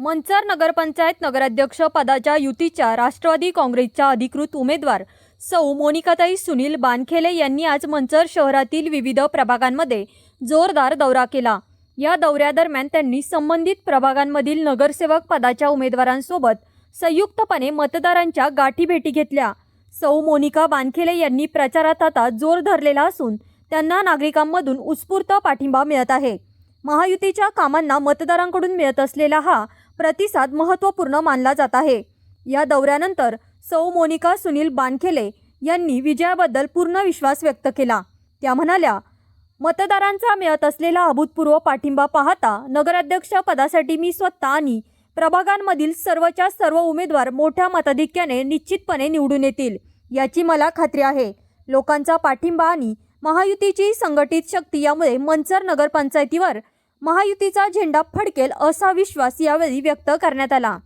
मंचर नगरपंचायत नगराध्यक्ष पदाच्या युतीच्या राष्ट्रवादी काँग्रेसच्या अधिकृत उमेदवार सौ मोनिकाताई सुनील बानखेले यांनी आज मंचर शहरातील विविध प्रभागांमध्ये जोरदार दौरा केला. या दौऱ्यादरम्यान त्यांनी संबंधित प्रभागांमधील नगरसेवक पदाच्या उमेदवारांसोबत संयुक्तपणे मतदारांच्या गाठीभेटी घेतल्या. सौ मोनिका बानखेले यांनी प्रचारात आता जोर धरलेला असून त्यांना नागरिकांमधून उत्स्फूर्त पाठिंबा मिळत आहे. महायुतीच्या कामांना मतदारांकडून मिळत असलेला हा प्रतिसाद महत्त्वपूर्ण मानला जात आहे. या दौऱ्यानंतर सौ मोनिका सुनील बानखेले यांनी विजयाबद्दल पूर्ण विश्वास व्यक्त केला. त्या म्हणाल्या मतदारांचा मिळत असलेला अभूतपूर्व पाठिंबा पाहता नगराध्यक्ष पदासाठी मी स्वतः आणि प्रभागांमधील सर्वच्या सर्व उमेदवार मोठ्या मताधिक्याने निश्चितपणे निवडून येतील याची मला खात्री आहे. लोकांचा पाठिंबा आणि महायुतीची संघटित शक्ती यामुळे मंचर नगरपंचायतीवर महायुतीचा झेंडा फडकेल असा विश्वास यावेळी व्यक्त करण्यात आला.